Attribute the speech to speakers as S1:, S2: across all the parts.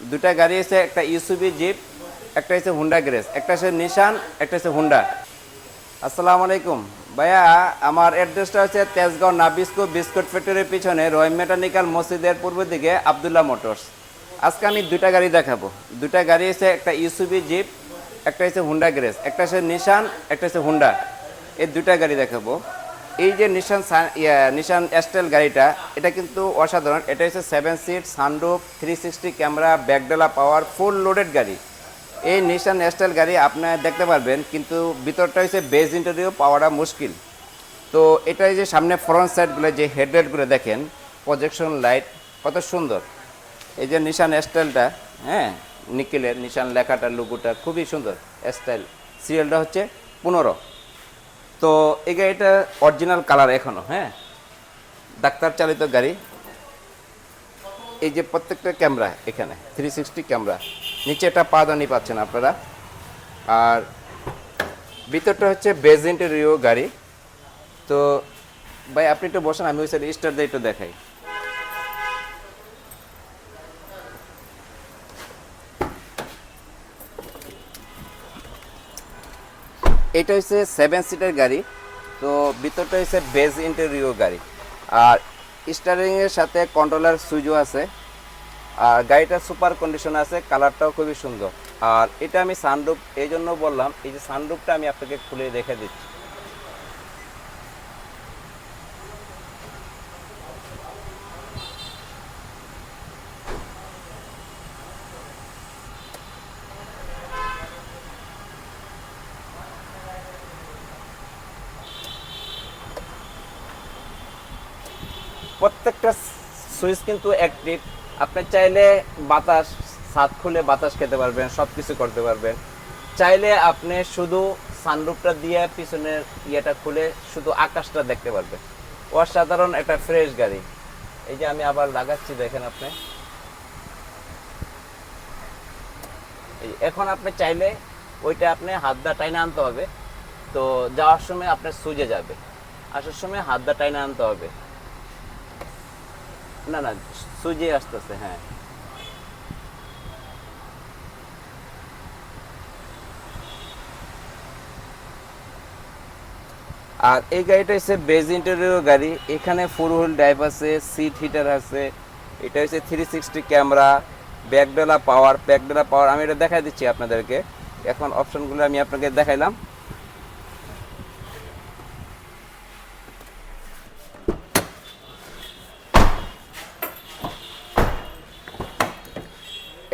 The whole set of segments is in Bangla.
S1: দুটা গাড়ি আছে, একটা ইউসুবি জিপ একটা হচ্ছে হুন্ডা গ্রেস একটা হচ্ছে নিশান একটা হচ্ছে হুন্ডা আসসালামু আলাইকুম। ভাইয়া, আমার অ্যাড্রেসটা হচ্ছে তেজগাঁও নাবিস্কো বিস্কুট ফ্যাক্টরির পিছনে রয় মেকানিক্যাল মসজিদের পূর্ব দিকে আবদুল্লাহ মোটরস। আজকে আমি দুটা গাড়ি দেখাবো। দুটা গাড়ি আছে, একটা ইউসুবি জিপ একটা হচ্ছে হুন্ডা গ্রেস একটা হচ্ছে নিশান একটা হচ্ছে হুন্ডা এই দুটা গাড়ি দেখাবো। এই যে নিশান নিশান এস্টেল গাড়িটা, এটা কিন্তু অসাধারণ। এটা হচ্ছে seven seat sunroof three sixty camera ব্যাকডেলা power full loaded গাড়ি। এই নিশান এস্টাইল গাড়ি আপনারা দেখতে পারবেন, কিন্তু ভিতরটা হচ্ছে বেজ ইন্টারভিউ পাওয়াটা মুশকিল। তো এটা যে সামনে ফ্রন্ট সাইডগুলো যে হেডলাইটগুলো দেখেন প্রজেকশন লাইট কত সুন্দর। এই যে নিশান স্টাইলটা হ্যাঁ নিকেলের নিশান লেখাটা লুগুটা খুবই সুন্দর স্টাইল সিরিয়ালটা হচ্ছে পনেরো। তো এই গাড়িটা অরিজিনাল কালার এখনও হ্যাঁ? ডাক্তার চালিত গাড়ি। এই যে প্রত্যেকটা ক্যামেরা এখানে থ্রি সিক্সটি ক্যামেরা নিচে একটা পাদানি পাচ্ছেন আপনারা। আর ভিতরটা হচ্ছে বেজেন্টের গাড়ি। তো ভাই, আপনি একটু বসেন, আমি ওই সাইড স্টার দিয়ে একটু দেখাই। এটা হচ্ছে সেভেন সিটের গাড়ি, তো ভিতরটা হচ্ছে বেজ ইন্টারভিউ গাড়ি। আর স্টারিংয়ের সাথে কন্ট্রোলার সুইচও আছে, আর গাড়িটা সুপার কন্ডিশন আছে কালারটাও খুবই সুন্দর। আর এটা আমি সানরুপ এই জন্য বললাম, এই যে সানরুপটা আমি আপনাকে খুলে রেখে দিচ্ছি। প্রত্যেকটা সুইচ কিন্তু অ্যাক্টিভ আপনি চাইলে বাতাস, ছাদ খুলে বাতাস খেতে পারবেন সব কিছু করতে পারবেন। চাইলে আপনি শুধু সানরুফটা দিয়ে পিছনের ইয়েটা খুলে শুধু আকাশটা দেখতে পারবেন। অসাধারণ একটা ফ্রেশ গাড়ি। এই যে আমি আবার লাগাচ্ছি, দেখেন আপনি। এখন আপনি চাইলে ওইটা আপনি হাত দা টাইনে আনতে হবে। তো যাওয়ার সময় আপনার সুজে যাবে। আসার সময় হাত দা টাইনে আনতে হবে। না না, সুজি আসতেছে হ্যাঁ। আর এই গাড়িটা হচ্ছে বেজ ইন্টেরিয়র গাড়ি। এখানে ফোর হুইল ড্রাইভ আছে সিট হিটার আছে। এটা হচ্ছে থ্রি সিক্সটি ক্যামেরা ব্যাকডেলা পাওয়ার ব্যাকডেলা পাওয়ার আমি এটা দেখাই দিচ্ছি আপনাদেরকে। এখন অপশনগুলো আমি আপনাকে দেখাইলাম।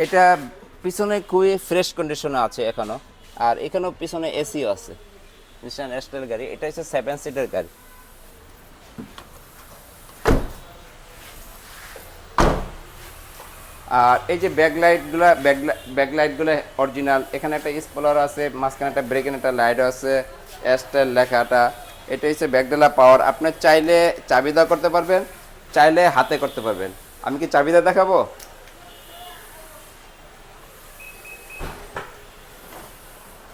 S1: এটা পিছনে খুবই ফ্রেশ কন্ডিশনে আছে এখনও। আর এখানেও পিছনে এসিও আছে। এস্টাইল গাড়ি। এটা হচ্ছে সেভেন সিটার গাড়ি। আর এই যে ব্যাক লাইটগুলো ব্যাক লাইটগুলো অরিজিনাল এখানে একটা স্পলার আছে, মাঝখানে একটা ব্রেকের একটা লাইট আছে এস্টাইল লেখাটা এটা। হচ্ছে ব্যাকডেলা পাওয়ার আপনি চাইলে চাবিদা করতে পারবেন, চাইলে হাতে করতে পারবেন। আমি কি চাবিদা দেখাবো?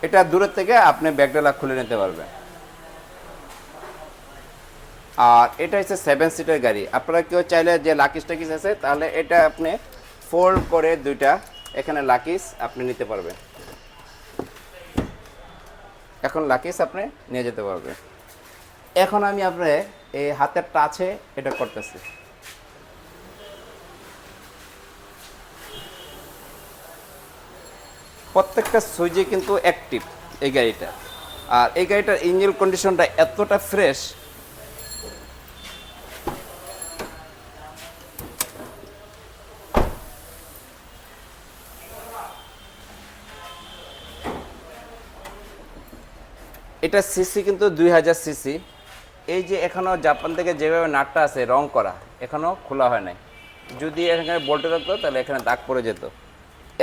S1: এটা দূরের থেকে আপনি ব্যাগডালা খুলে নিতে পারবেন। আর এটা হচ্ছে সেভেন সিটার গাড়ি। আপনারা কেউ চাইলে যে লাকিস টাকিস আছে, তাহলে এটা আপনি ফোল্ড করে দুইটা এখানে লাকিস আপনি নিতে পারবেন। এখন লাকিস আপনি নিয়ে যেতে পারবেন। এখন আমি আপনার এই হাতের টাচে এটা করতেছি। প্রত্যেকটা সুইচে কিন্তু অ্যাক্টিভ এই গাড়িটা। আর এই গাড়িটার ইঞ্জিন কন্ডিশনটা এতটা ফ্রেশ এটা সিসি কিন্তু দুই হাজার সিসি এই যে এখনও জাপান থেকে যেভাবে নাটটা আছে, রং করা এখনও খোলা হয় নাই। যদি এখানে বলতে থাকতো, তাহলে এখানে দাগ পড়ে যেত।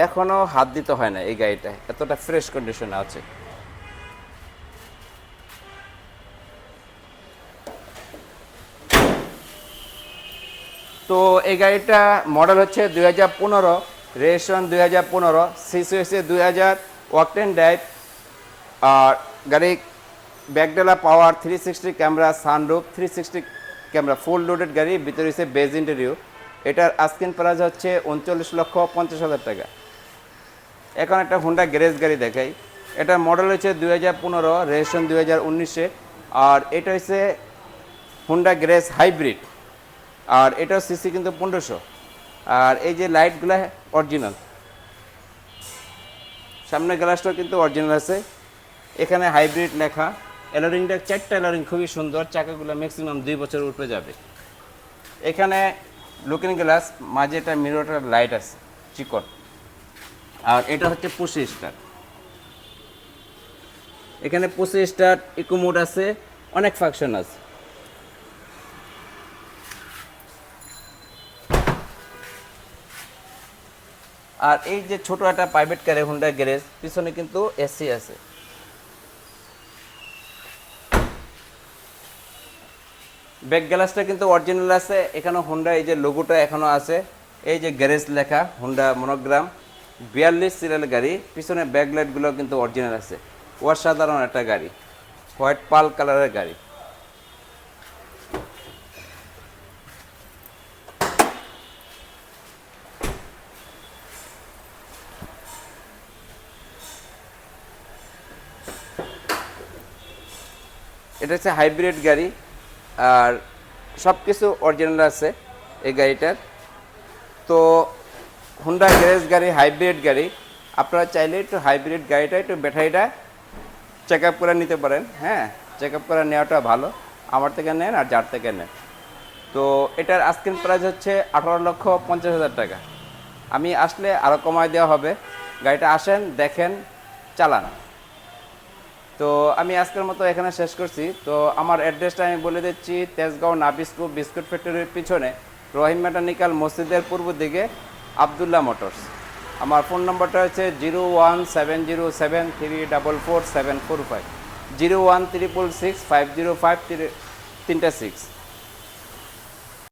S1: এখনও হাত দিতে হয় না এই গাড়িটায় এতটা ফ্রেশ কন্ডিশনে আছে। তো এই গাড়িটা মডেল হচ্ছে দুই হাজার পনেরো, রেজিস্ট্রেশন দুই হাজার পনেরো সিসি হচ্ছে দুই হাজার ওয়াকটেন ড্রাইভ আর গাড়ি ব্যাকডেলা power three sixty camera sunroof three sixty camera full loaded গাড়ি, ভিতরে হচ্ছে বেজ ইন্টারভিউ এটার আস্কিন প্রাইস হচ্ছে উনচল্লিশ লক্ষ পঞ্চাশ হাজার টাকা। এখন একটা হুন্ডা গ্যারেজ গাড়ি দেখাই। এটা মডেল হচ্ছে দুই হাজার পনেরো, রেজিস্ট্রেশন দুই হাজার উনিশে। আর এটা হচ্ছে হুন্ডা গ্যারেজ হাইব্রিড আর এটার সিসি কিন্তু পনেরোশো। আর এই যে লাইটগুলো অরিজিনাল সামনের গ্লাসটাও কিন্তু অরিজিনাল আছে। এখানে হাইব্রিড লেখা। এলারিংটা চারটা এলারিং খুবই সুন্দর। চাকাগুলো ম্যাক্সিমাম দুই বছর উপরে যাবে। এখানে লুকিং গ্লাস মাঝে একটা মিরোটার লাইট আছে, চিকন। আর এটা হচ্ছে পুষি স্টার। এখানে পুষি স্টার, ইকোমোড আছে, অনেক ফাংশন আছে। আর এই যে ছোট একটা প্রাইভেট কারে হুন্ডা গ্যারেজ পিছনে কিন্তু এসি আছে। ব্যাক গ্লাসটা কিন্তু অরিজিনাল আছে, এখানে হুন্ডা এই যে লোগোটা এখনও আছে। এই যে গ্যারেজ লেখা হুন্ডা মনোগ্রাম বিয়াল্লিশ সিরিয়াল গাড়ি, পিছনে ব্যাক লাইটগুলো কিন্তু অরিজিনাল আছে। অসাধারণ একটা গাড়ি, হোয়াইট পাল কালারের গাড়ি। এটা হচ্ছে হাইব্রিড গাড়ি, আর সব কিছু অরিজিনাল আছে এই গাড়িটার। তো হুন্ডা গ্যারেজ গাড়ি হাইব্রিড গাড়ি। আপনারা চাইলে একটু হাইব্রিড গাড়িটা, একটু ব্যাটারিটা চেক আপ করে নিতে পারেন। হ্যাঁ চেক আপ করে নেওয়াটা ভালো। আমার থেকে নেন আর যার থেকে নেন। তো এটার আজকের প্রাইস হচ্ছে আঠারো লক্ষ পঞ্চাশ হাজার টাকা। আমি আসলে আরও কমায় দেওয়া হবে। গাড়িটা আসেন, দেখেন, চালান। তো আমি আজকের মতো এখানে শেষ করছি। তো আমার অ্যাড্রেসটা আমি বলে দিচ্ছি, তেজগাঁও নাবিস্কু বিস্কুট ফ্যাক্টরির পিছনে। রহিম মেকানিক্যাল মসজিদের পূর্ব দিকে। আবদুল্লাহ মোটরস। আমার ফোন নম্বরটা হচ্ছে zero one seven zero seven three double four seven four five. Zero one triple six five zero five তিনটা সিক্স।